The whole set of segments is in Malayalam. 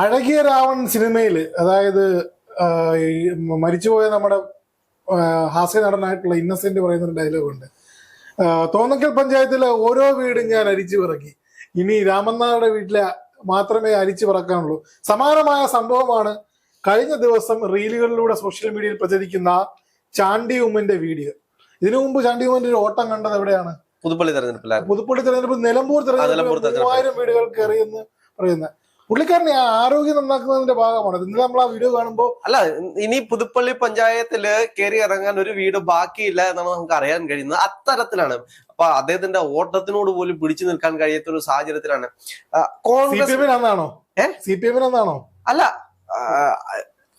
അഴകിയ രാവൺ സിനിമയിൽ അതായത് മരിച്ചുപോയ നമ്മുടെ ഹാസ്യ നടനായിട്ടുള്ള ഇന്നസെന്റ് പറയുന്ന ഒരു ഡയലോഗ് ഉണ്ട് തോന്നക്കൽ പഞ്ചായത്തിലെ ഓരോ വീടും ഞാൻ അരിച്ചു പിറക്കി. ഇനി രാമനാഥയുടെ വീട്ടിലെ മാത്രമേ അരിച്ചു പിറക്കാനുള്ളൂ. സമാനമായ സംഭവമാണ് കഴിഞ്ഞ ദിവസം റീലുകളിലൂടെ സോഷ്യൽ മീഡിയയിൽ പ്രചരിക്കുന്ന ചാണ്ടി ഉമ്മന്റെ വീഡിയോ. ഇതിനു മുമ്പ് ചാണ്ടി ഉമ്മന്റെ ഒരു ഓട്ടം കണ്ടത് എവിടെയാണ്? പുതുപ്പള്ളി തെരഞ്ഞെടുപ്പ് പുതുപ്പള്ളി തെരഞ്ഞെടുപ്പ് നിലമ്പൂർ തെരഞ്ഞെടുപ്പ്. മൂവായിരം വീടുകൾ കയറിയെന്ന് പറയുന്നത്. പുള്ളിക്കാരനെ ആരോഗ്യം നന്നാക്കുന്നതിന്റെ ഭാഗമാണ്. ഇന്നലെ നമ്മൾ ആ വീഡിയോ കാണുമ്പോൾ അല്ല ഇനി പുതുപ്പള്ളി പഞ്ചായത്തിൽ കയറി ഇറങ്ങാൻ ഒരു വീട് ബാക്കിയില്ല എന്നാണ് നമുക്ക് അറിയാൻ കഴിയുന്നത്. അത്തരത്തിലാണ്. അപ്പൊ അദ്ദേഹത്തിന്റെ ഓട്ടത്തിനോട് പോലും പിടിച്ചു നിൽക്കാൻ കഴിയാത്ത ഒരു സാഹചര്യത്തിലാണ് കോൺഗ്രസ് എമ്മിനാണോ ഏ? സി പി എമ്മിനാണോ അല്ല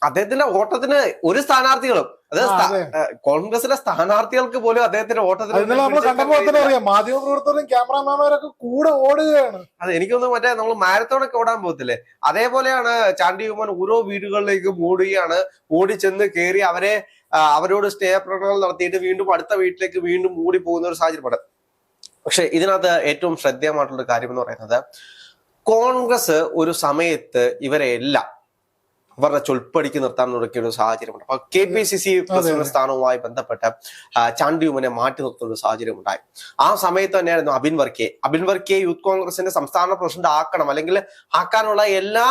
അദ്ദേഹത്തിന്റെ ഓട്ടത്തിന് ഒരു സ്ഥാനാർത്ഥികളും അതെ. കോൺഗ്രസിലെ സ്ഥാനാർത്ഥികൾക്ക് പോലും അദ്ദേഹത്തിന്റെ ഓട്ടത്തിന് നമ്മൾ കണ്ടപ്പോൾ തന്നെ. അറിയാം മാധ്യമ പ്രവർത്തകരും ക്യാമറാമാൻമാരൊക്കെ കൂടെ ഓടുകയാണ് അതെ എനിക്കൊന്നും മറ്റേ നമ്മൾ മാരത്തോണൊക്കെ ഓടാൻ പോകത്തില്ലേ അതേപോലെയാണ് ചാണ്ടി ഉമ്മൻ ഓരോ വീടുകളിലേക്കും ഓടുകയാണ് ഓടി ചെന്ന് കയറി അവരെ അവരോട് സ്റ്റേ സ്നേഹപ്രകടനങ്ങൾ നടത്തിയിട്ട് വീണ്ടും അടുത്ത വീട്ടിലേക്ക് വീണ്ടും ഓടി പോകുന്ന ഒരു സാഹചര്യമാണ് പക്ഷെ ഇതിനകത്ത് ഏറ്റവും ശ്രദ്ധേയമായിട്ടുള്ള കാര്യം എന്ന് പറയുന്നത് കോൺഗ്രസ് ഒരു സമയത്ത് ഇവരെ എല്ലാം ഇവരുടെ ചൊൽപ്പടിക്ക് നിർത്താൻ തുടങ്ങിയ ഒരു സാഹചര്യമുണ്ട്. അപ്പൊ K P C C president സ്ഥാനവുമായി ബന്ധപ്പെട്ട് ചാണ്ടിയുമനെ മാറ്റി നിർത്തുന്ന ഒരു സാഹചര്യം ഉണ്ടായി ആ സമയത്ത് തന്നെയായിരുന്നു അബിൻ വർക്കെ. അബിൻ വർക്കെ യൂത്ത് കോൺഗ്രസിന്റെ സംസ്ഥാന പ്രസിഡന്റ് ആക്കണം. അല്ലെങ്കിൽ ആക്കാനുള്ള എല്ലാ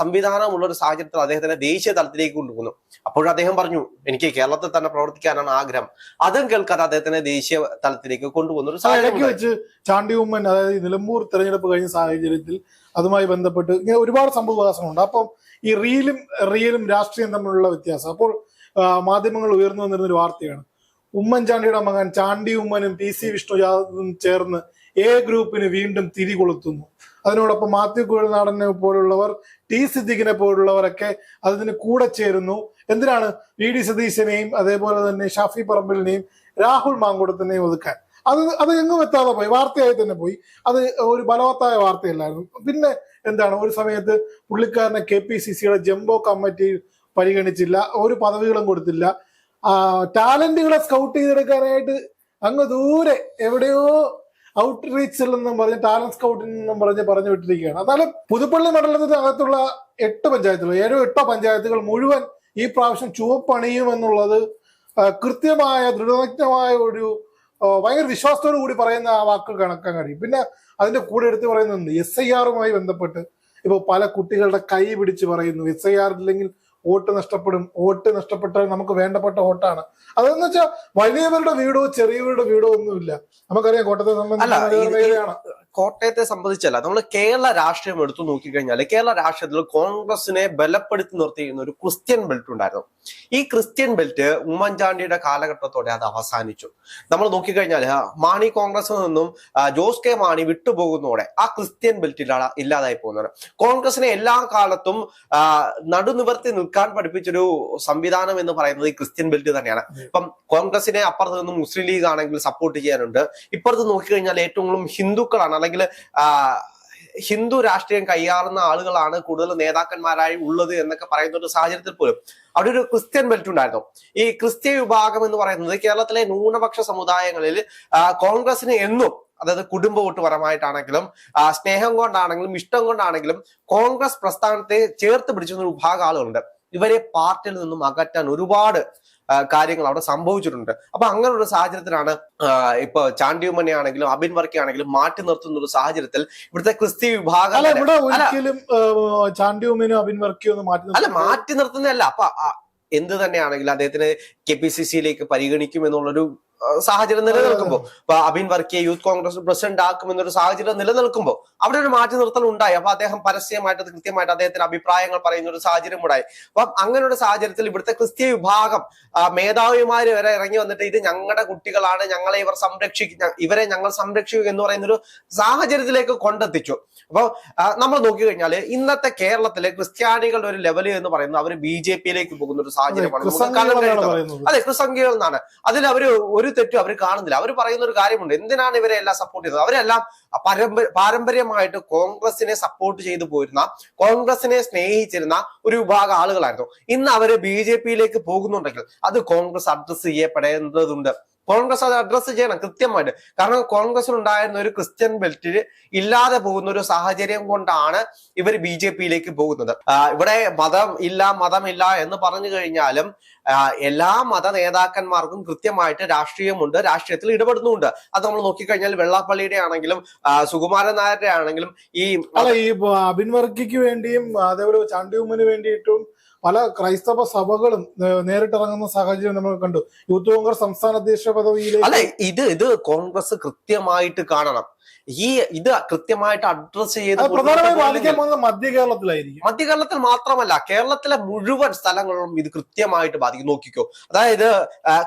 സംവിധാനമുള്ള സംവിധാനവും ഉള്ള ഒരു സാഹചര്യത്തിൽ അദ്ദേഹത്തിന്റെ ദേശീയ തലത്തിലേക്ക് കൊണ്ടുപോകുന്നു. അപ്പോഴും അദ്ദേഹം പറഞ്ഞു എനിക്ക് കേരളത്തിൽ തന്നെ പ്രവർത്തിക്കാനാണ് ആഗ്രഹം. അതും കേൾക്കാതെ അദ്ദേഹത്തിനെ ദേശീയ തലത്തിലേക്ക് കൊണ്ടുപോകുന്ന ഒരു സാഹചര്യം ഇടയ്ക്ക് വെച്ച് ചാണ്ടി ഉമ്മൻ അതായത് നിലമ്പൂർ തെരഞ്ഞെടുപ്പ് കഴിഞ്ഞ സാഹചര്യത്തിൽ അതുമായി ബന്ധപ്പെട്ട് ഇങ്ങനെ ഒരുപാട് സംഭവവികാസങ്ങളുണ്ട് അപ്പം ഈ റീലും റിയലും രാഷ്ട്രീയം തമ്മിലുള്ള വ്യത്യാസം. അപ്പോൾ മാധ്യമങ്ങൾ ഉയർന്നു വന്നിരുന്ന ഒരു വാർത്തയാണ്. ഉമ്മൻചാണ്ടിയുടെ മകൻ ചാണ്ടി ഉമ്മനും പി സി വിഷ്ണു യാദവും ചേർന്ന് എ ഗ്രൂപ്പിന് വീണ്ടും തിരി കൊളുത്തുന്നു. അതിനോടൊപ്പം മാത്യു കുഴൽനാടനെ പോലുള്ളവർ ടി സിദ്ദിഖിനെ പോലുള്ളവരൊക്കെ അതിന് കൂടെ ചേരുന്നു. എന്തിനാണ് വി ഡി സതീശനെയും അതേപോലെ തന്നെ ഷാഫി പറമ്പിലിനെയും രാഹുൽ മാങ്കുടത്തിനെയും ഒതുക്കാൻ? അത് അത് എങ്ങും എത്താതെ പോയി. വാർത്തയായി തന്നെ പോയി. അത് ഒരു ബലവത്തായ വാർത്തയല്ലായിരുന്നു. പിന്നെ എന്താണ്? ഒരു സമയത്ത് പുള്ളിക്കാരനെ കെ പി സി സിയുടെ ജംബോ കമ്മിറ്റി പരിഗണിച്ചില്ല. ഒരു പദവികളും കൊടുത്തില്ല. ടാലന്റുകളെ സ്കൗട്ട് ചെയ്തെടുക്കാനായിട്ട് അങ്ങ് ദൂരെ എവിടെയോ ഔട്ട് റീച്ചിൽ നിന്നും പറഞ്ഞ് ടാലന്റ് സ്കൗട്ടിൽ നിന്നും പറഞ്ഞ് പറഞ്ഞു വിട്ടിരിക്കുകയാണ്. എന്നാലും പുതുപ്പള്ളി മണ്ഡലത്തിന്റെ അകത്തുള്ള എട്ട് പഞ്ചായത്തുകൾ ഏഴോ എട്ടോ പഞ്ചായത്തുകൾ മുഴുവൻ ഈ പ്രാവശ്യം ചുവപ്പണിയും എന്നുള്ളത് കൃത്യമായ ദൃഢനഗ്നമായ ഒരു ഭയങ്കര വിശ്വാസത്തോടു കൂടി പറയുന്ന ആ വാക്കുകൾ കണക്കാൻ കഴിയും. പിന്നെ അതിന്റെ കൂടെ എടുത്ത് പറയുന്നുണ്ട് എസ് ഐ ആറുമായി ബന്ധപ്പെട്ട് ഇപ്പൊ പല കുട്ടികളുടെ കൈ പിടിച്ച് പറയുന്നു. എസ് ഐ ആർ ഇല്ലെങ്കിൽ വോട്ട് നഷ്ടപ്പെടും. വോട്ട് നഷ്ടപ്പെട്ടാൽ നമുക്ക് വേണ്ടപ്പെട്ട വോട്ടാണ്. അതെന്ന് വെച്ചാൽ വലിയവരുടെ വീടോ ചെറിയവരുടെ വീടോ ഒന്നുമില്ല. നമുക്കറിയാം കോട്ടയത്തെ സംബന്ധിച്ച് കോട്ടയത്തെ സംബന്ധിച്ചല്ല നമ്മൾ കേരള രാഷ്ട്രീയം എടുത്തു നോക്കിക്കഴിഞ്ഞാൽ കേരള രാഷ്ട്രീയത്തിൽ കോൺഗ്രസിനെ ബലപ്പെടുത്തി നിർത്തിയിരുന്ന ഒരു ക്രിസ്ത്യൻ ബെൽറ്റ് ഉണ്ടായിരുന്നു. ഈ ക്രിസ്ത്യൻ ബെൽറ്റ് ഉമ്മൻചാണ്ടിയുടെ കാലഘട്ടത്തോടെ അത് അവസാനിച്ചു. നമ്മൾ നോക്കിക്കഴിഞ്ഞാൽ മാണി കോൺഗ്രസിൽ നിന്നും ജോസ് കെ മാണി വിട്ടുപോകുന്നതോടെ ആ ക്രിസ്ത്യൻ ബെൽറ്റ് ഇല്ലാതായി പോകുന്നത് കോൺഗ്രസിനെ എല്ലാ കാലത്തും നടുനിവർത്തി നിൽക്കാൻ പഠിപ്പിച്ചൊരു സംവിധാനം എന്ന് പറയുന്നത് ഈ ക്രിസ്ത്യൻ ബെൽറ്റ് തന്നെയാണ്. ഇപ്പം കോൺഗ്രസിനെ അപ്പുറത്ത് നിന്നും മുസ്ലിം ലീഗ് ആണെങ്കിൽ സപ്പോർട്ട് ചെയ്യാനുണ്ട്. ഇപ്പുറത്ത് നോക്കിക്കഴിഞ്ഞാൽ ഏറ്റവും കൂടുതലും ഹിന്ദുക്കളാണ് അല്ലെങ്കിൽ ഹിന്ദു രാഷ്ട്രീയം കൈയാറുന്ന ആളുകളാണ് കൂടുതൽ നേതാക്കന്മാരായി ഉള്ളത് എന്നൊക്കെ പറയുന്ന ഒരു സാഹചര്യത്തിൽ പോലും അവിടെ ഒരു ക്രിസ്ത്യൻ ബെൽറ്റ് ഉണ്ടായിരുന്നു. ഈ ക്രിസ്ത്യ വിഭാഗം എന്ന് പറയുന്നത് കേരളത്തിലെ ന്യൂനപക്ഷ സമുദായങ്ങളിൽ കോൺഗ്രസിന് എന്നും അതായത് കുടുംബ വോട്ടുപരമായിട്ടാണെങ്കിലും സ്നേഹം കൊണ്ടാണെങ്കിലും ഇഷ്ടം കൊണ്ടാണെങ്കിലും കോൺഗ്രസ് പ്രസ്ഥാനത്തെ ചേർത്ത് പിടിച്ചിരുന്ന ഒരു വിഭാഗം ആളുകളുണ്ട്. ഇവരെ പാർട്ടിയിൽ നിന്നും അകറ്റാൻ ഒരുപാട് കാര്യങ്ങൾ അവിടെ സംഭവിച്ചിട്ടുണ്ട്. അപ്പൊ അങ്ങനെ ഒരു സാഹചര്യത്തിലാണ് ഇപ്പൊ ചാണ്ടിയുമ്മനെ ആണെങ്കിലും അബിൻ വർക്കി ആണെങ്കിലും മാറ്റി നിർത്തുന്ന ഒരു സാഹചര്യത്തിൽ ഇവിടുത്തെ ക്രിസ്ത്യ വിഭാഗം അല്ല ഇവിടെ ഒരിക്കലും അബിൻ വർക്കിയും ഒന്നും മാറ്റി അല്ല മാറ്റി നിർത്തുന്നതല്ല. അപ്പൊ എന്ത് തന്നെയാണെങ്കിലും അദ്ദേഹത്തിന് കെ പി സി സിയിലേക്ക് പരിഗണിക്കും എന്നുള്ളൊരു സാഹചര്യം നിലനിൽക്കുമ്പോൾ ഇപ്പൊ അബിൻ വർക്കിയെ യൂത്ത് കോൺഗ്രസ് പ്രസിഡന്റ് ആക്കും എന്നൊരു സാഹചര്യം നിലനിൽക്കുമ്പോൾ അവിടെ ഒരു മാറ്റി നിർത്തൽ ഉണ്ടായി. അപ്പൊ അദ്ദേഹം പരസ്യമായിട്ട് കൃത്യമായിട്ട് അദ്ദേഹത്തിന്റെ അഭിപ്രായങ്ങൾ പറയുന്ന ഒരു സാഹചര്യം ഉണ്ടായി അപ്പൊ അങ്ങനെ ഒരു സാഹചര്യത്തിൽ ഇവിടുത്തെ ക്രിസ്ത്യ വിഭാഗം മേധാവിമാര് വരെ ഇറങ്ങി വന്നിട്ട് ഇത് ഞങ്ങളുടെ കുട്ടികളാണ് ഞങ്ങളെ ഇവർ സംരക്ഷിക്കും ഇവരെ ഞങ്ങൾ സംരക്ഷിക്കും എന്ന് പറയുന്ന ഒരു സാഹചര്യത്തിലേക്ക് കൊണ്ടെത്തിച്ചു. അപ്പൊ നമ്മൾ നോക്കിക്കഴിഞ്ഞാൽ ഇന്നത്തെ കേരളത്തിലെ ക്രിസ്ത്യാനികളുടെ ഒരു ലെവൽ എന്ന് പറയുന്നത് അവർ ബി ജെ പിയിലേക്ക് പോകുന്ന ഒരു സാഹചര്യമാണ്. അതെ ക്രിസംഖ്യകൾ എന്നാണ് അതിൽ അവർ ഒരു തെറ്റും അവർ കാണുന്നില്ല. അവർ പറയുന്ന ഒരു കാര്യമുണ്ട്. എന്തിനാണ് ഇവരെ എല്ലാം സപ്പോർട്ട് ചെയ്തത് അവരെല്ലാം പരമ്പ പാരമ്പര്യമായിട്ട് കോൺഗ്രസിനെ സപ്പോർട്ട് ചെയ്തു പോരുന്ന കോൺഗ്രസിനെ സ്നേഹിച്ചിരുന്ന ഒരു വിഭാഗം ആളുകളായിരുന്നു. ഇന്ന് അവർ ബി ജെ പിയിലേക്ക് പോകുന്നുണ്ടെങ്കിൽ അത് കോൺഗ്രസ് അഡ്രസ് ചെയ്യപ്പെടേണ്ടതുണ്ട്. കോൺഗ്രസ് അത് അഡ്രസ്സ് ചെയ്യണം കൃത്യമായിട്ട്. കാരണം കോൺഗ്രസിൽ ഉണ്ടായിരുന്ന ഒരു ക്രിസ്ത്യൻ ബെൽറ്റിൽ ഇല്ലാതെ പോകുന്ന ഒരു സാഹചര്യം കൊണ്ടാണ് ഇവർ ബി ജെ പിയിലേക്ക് പോകുന്നത്. ഇവിടെ മതം ഇല്ല മതമില്ല എന്ന് പറഞ്ഞു കഴിഞ്ഞാലും എല്ലാ മത നേതാക്കന്മാർക്കും കൃത്യമായിട്ട് രാഷ്ട്രീയമുണ്ട് രാഷ്ട്രീയത്തിൽ ഇടപെടുന്നുണ്ട് അത് നമ്മൾ നോക്കിക്കഴിഞ്ഞാൽ വെള്ളാപ്പള്ളിയുടെ ആണെങ്കിലും സുകുമാരൻ നായരുടെ ആണെങ്കിലും ഈ അല്ല ഈ അബിൻ വർക്കിക്ക് വേണ്ടിയും അതേപോലെ ചാണ്ടിയുമ്മന് വേണ്ടിയിട്ടും പല ക്രൈസ്തവ സഭകളും നേരിട്ടിറങ്ങുന്ന സാഹചര്യം നമ്മൾ കണ്ടു. യൂത്ത് കോൺഗ്രസ് സംസ്ഥാന അധ്യക്ഷ പദവിയിലെ അല്ലെ ഇത് ഇത് കോൺഗ്രസ് കൃത്യമായിട്ട് കാണണം. ഈ ഇത് കൃത്യമായിട്ട് അഡ്രസ് ചെയ്ത് പ്രധാനമായും പോകുന്നത് മധ്യ കേരളത്തിലായിരിക്കും. മധ്യ കേരളത്തിൽ മാത്രമല്ല കേരളത്തിലെ മുഴുവൻ സ്ഥലങ്ങളിലും ഇത് കൃത്യമായിട്ട് ബാധിക്കും നോക്കിക്കോ. അതായത്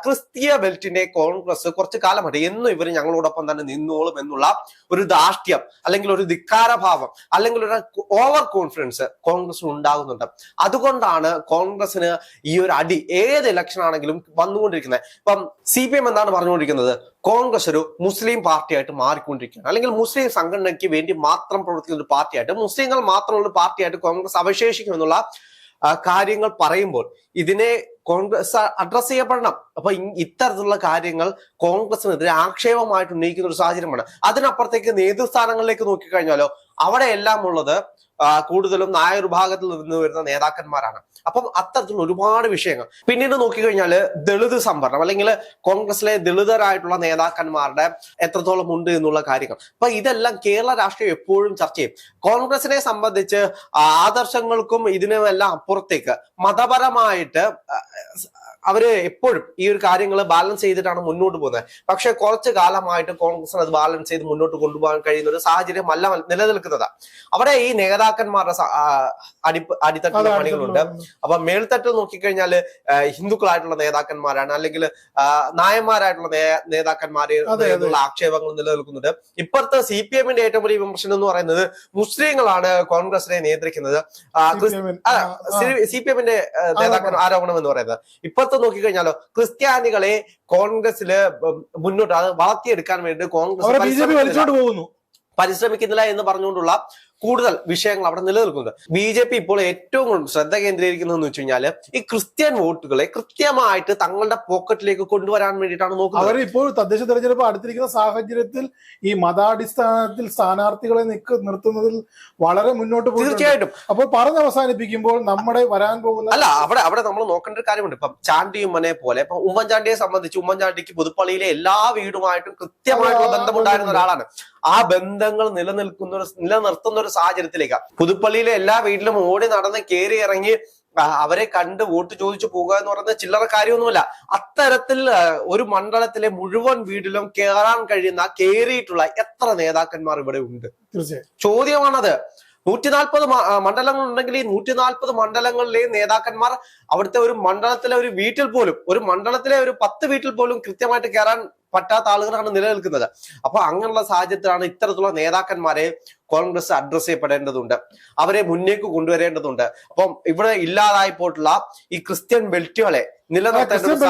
ക്രിസ്തീയ ബെൽറ്റിന്റെ കോൺഗ്രസ് കുറച്ച് കാലമായിട്ട് എന്നും ഇവർ ഞങ്ങളോടൊപ്പം തന്നെ നിന്നോളും എന്നുള്ള ഒരു ധാർഷ്ട്യം അല്ലെങ്കിൽ ഒരു ധിക്കാരഭാവം അല്ലെങ്കിൽ ഒരു ഓവർ കോൺഫിഡൻസ് കോൺഗ്രസിന് ഉണ്ടാകുന്നുണ്ട്. അതുകൊണ്ടാണ് കോൺഗ്രസിന് ഈ ഒരു അടി ഏത് ഇലക്ഷൻ ആണെങ്കിലും വന്നുകൊണ്ടിരിക്കുന്നത്. ഇപ്പം സി പി എം എന്താണ് പറഞ്ഞുകൊണ്ടിരിക്കുന്നത്? കോൺഗ്രസ് ഒരു മുസ്ലിം പാർട്ടിയായിട്ട് മാറിക്കൊണ്ടിരിക്കുകയാണ്. അല്ലെങ്കിൽ മുസ്ലിം സംഘടനയ്ക്ക് വേണ്ടി മാത്രം പ്രവർത്തിക്കുന്ന ഒരു പാർട്ടിയായിട്ട് മുസ്ലിങ്ങൾ മാത്രമുള്ള പാർട്ടിയായിട്ട് കോൺഗ്രസ് അവശേഷിക്കുമെന്നുള്ള കാര്യങ്ങൾ പറയുമ്പോൾ ഇതിനെ കോൺഗ്രസ് അഡ്രസ് ചെയ്യപ്പെടണം. അപ്പൊ ഇത്തരത്തിലുള്ള കാര്യങ്ങൾ കോൺഗ്രസിനെതിരെ ആക്ഷേപമായിട്ട് ഉന്നയിക്കുന്ന ഒരു സാഹചര്യമാണ്. അതിനപ്പുറത്തേക്ക് നേതൃസ്ഥാനങ്ങളിലേക്ക് നോക്കിക്കഴിഞ്ഞാലോ അവിടെ എല്ലാം ഉള്ളത് കൂടുതലും നായർ വിഭാഗത്തിൽ നിന്ന് വരുന്ന നേതാക്കന്മാരാണ്. അപ്പം അത്തരത്തിലുള്ള ഒരുപാട് വിഷയങ്ങൾ. പിന്നീട് നോക്കിക്കഴിഞ്ഞാൽ ദളിത് സംവരണം അല്ലെങ്കിൽ കോൺഗ്രസിലെ ദളിതരായിട്ടുള്ള നേതാക്കന്മാരുടെ എത്രത്തോളം ഉണ്ട് എന്നുള്ള കാര്യങ്ങൾ. അപ്പൊ ഇതെല്ലാം കേരള രാഷ്ട്രീയം എപ്പോഴും ചർച്ച ചെയ്യും. കോൺഗ്രസിനെ സംബന്ധിച്ച് ആദർശങ്ങൾക്കും ഇതിനുമെല്ലാം അപ്പുറത്തേക്ക് മതപരമായിട്ട് അവർ എപ്പോഴും ഈ ഒരു കാര്യങ്ങൾ ബാലൻസ് ചെയ്തിട്ടാണ് മുന്നോട്ട് പോകുന്നത്. പക്ഷെ കുറച്ച് കാലമായിട്ട് കോൺഗ്രസിന് അത് ബാലൻസ് ചെയ്ത് മുന്നോട്ട് കൊണ്ടുപോകാൻ കഴിയുന്ന ഒരു സാഹചര്യം അല്ല നിലനിൽക്കുന്നത്. അവിടെ ഈ നേതാക്കന്മാരുടെ അടി അടിത്തട്ടിലെ പണികളുണ്ട്. അപ്പൊ മേൽത്തട്ടിൽ നോക്കിക്കഴിഞ്ഞാൽ ഹിന്ദുക്കളായിട്ടുള്ള നേതാക്കന്മാരാണ് അല്ലെങ്കിൽ നായന്മാരായിട്ടുള്ള നേ- നേതാക്കന്മാര് ആക്ഷേപങ്ങൾ നിലനിൽക്കുന്നുണ്ട്. ഇപ്പോഴത്തെ സി പി എമ്മിന്റെ ഏറ്റവും വലിയ വിമർശനം എന്ന് പറയുന്നത് മുസ്ലിങ്ങളാണ് കോൺഗ്രസിനെ നിയന്ത്രിക്കുന്നത്. സി പി എമ്മിന്റെ നേതാക്കൾ ആരോപണം എന്ന് പറയുന്നത്. ഇപ്പോഴത്തെ നോക്കിക്കഴിഞ്ഞാലോ ക്രിസ്ത്യാനികളെ കോൺഗ്രസിൽ മുന്നോട്ട് അത് വളർത്തിയെടുക്കാൻ വേണ്ടി കോൺഗ്രസ് പരിശ്രമിക്കുന്നില്ല എന്ന് പറഞ്ഞുകൊണ്ടുള്ള കൂടുതൽ വിഷയങ്ങൾ അവിടെ നിലനിൽക്കുന്നത്. ബി ജെ പി ഇപ്പോൾ ഏറ്റവും കൂടുതൽ ശ്രദ്ധ കേന്ദ്രീകരിക്കുന്നതെന്ന് വെച്ച് കഴിഞ്ഞാൽ ഈ ക്രിസ്ത്യൻ വോട്ടുകളെ കൃത്യമായിട്ട് തങ്ങളുടെ പോക്കറ്റിലേക്ക് കൊണ്ടുവരാൻ വേണ്ടിയിട്ടാണ് നോക്കുന്നത്. അവർ ഇപ്പോൾ തദ്ദേശ തെരഞ്ഞെടുപ്പ് അടുത്തിരിക്കുന്ന സാഹചര്യത്തിൽ ഈ മതാടിസ്ഥാനത്തിൽ സ്ഥാനാർത്ഥികളെ നിക്ക് നിർത്തുന്നതിൽ വളരെ മുന്നോട്ട് പോകും തീർച്ചയായിട്ടും. അപ്പോൾ പറഞ്ഞ് അവസാനിപ്പിക്കുമ്പോൾ നമ്മുടെ വരാൻ പോകുന്ന അല്ല അവിടെ അവിടെ നമ്മൾ നോക്കേണ്ട ഒരു കാര്യമുണ്ട്. ഇപ്പം ചാണ്ടി ഉമ്മനെ പോലെ ഇപ്പൊ ഉമ്മൻചാണ്ടിയെ സംബന്ധിച്ച് ഉമ്മൻചാണ്ടിക്ക് പുതുപ്പള്ളിയിലെ എല്ലാ വീടുമായിട്ടും കൃത്യമായിട്ടുള്ള ബന്ധമുണ്ടായിരുന്ന ഒരാളാണ്. ആ ബന്ധങ്ങൾ നിലനിൽക്കുന്ന നിലനിർത്തുന്ന ഒരു സാഹചര്യത്തിലേക്ക്. പുതുപ്പള്ളിയിലെ എല്ലാ വീട്ടിലും ഓടി നടന്ന് കയറി ഇറങ്ങി അവരെ കണ്ട് വോട്ട് ചോദിച്ചു പോകുക എന്ന് പറയുന്നത് ചില്ലറ കാര്യമൊന്നുമില്ല. അത്തരത്തിൽ ഒരു മണ്ഡലത്തിലെ മുഴുവൻ വീട്ടിലും കയറാൻ കഴിയുന്ന കയറിയിട്ടുള്ള എത്ര നേതാക്കന്മാർ ഇവിടെ ഉണ്ട്? ചോദ്യമാണത്. നൂറ്റി നാൽപ്പത് മണ്ഡലങ്ങൾ ഉണ്ടെങ്കിൽ ഈ നൂറ്റി നാൽപ്പത് മണ്ഡലങ്ങളിലെ നേതാക്കന്മാർ അവിടുത്തെ ഒരു മണ്ഡലത്തിലെ ഒരു വീട്ടിൽ പോലും ഒരു മണ്ഡലത്തിലെ ഒരു പത്ത് വീട്ടിൽ പോലും കൃത്യമായിട്ട് കയറാൻ പറ്റാത്ത ആളുകളാണ് നിലനിൽക്കുന്നത്. അപ്പൊ അങ്ങനെയുള്ള സാഹചര്യത്തിലാണ് ഇത്തരത്തിലുള്ള നേതാക്കന്മാരെ കോൺഗ്രസ് അഡ്രസ് ചെയ്യപ്പെടേണ്ടതുണ്ട്. അവരെ മുന്നേക്ക് കൊണ്ടുവരേണ്ടതുണ്ട്. അപ്പം ഇവിടെ ഇല്ലാതായി പോയിട്ടുള്ള ഈ ക്രിസ്ത്യൻ ബെൽറ്റുകളെ നിലനിർത്തേണ്ട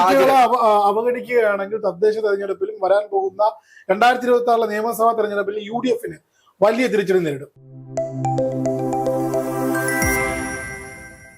അവഗണിക്കുകയാണെങ്കിൽ തദ്ദേശ തെരഞ്ഞെടുപ്പിലും വരാൻ പോകുന്ന രണ്ടായിരത്തി ഇരുപത്തി ആറിലെ നിയമസഭാ തെരഞ്ഞെടുപ്പിൽ യു ഡി എഫിന് വലിയ തിരിച്ചടി നേരിടും.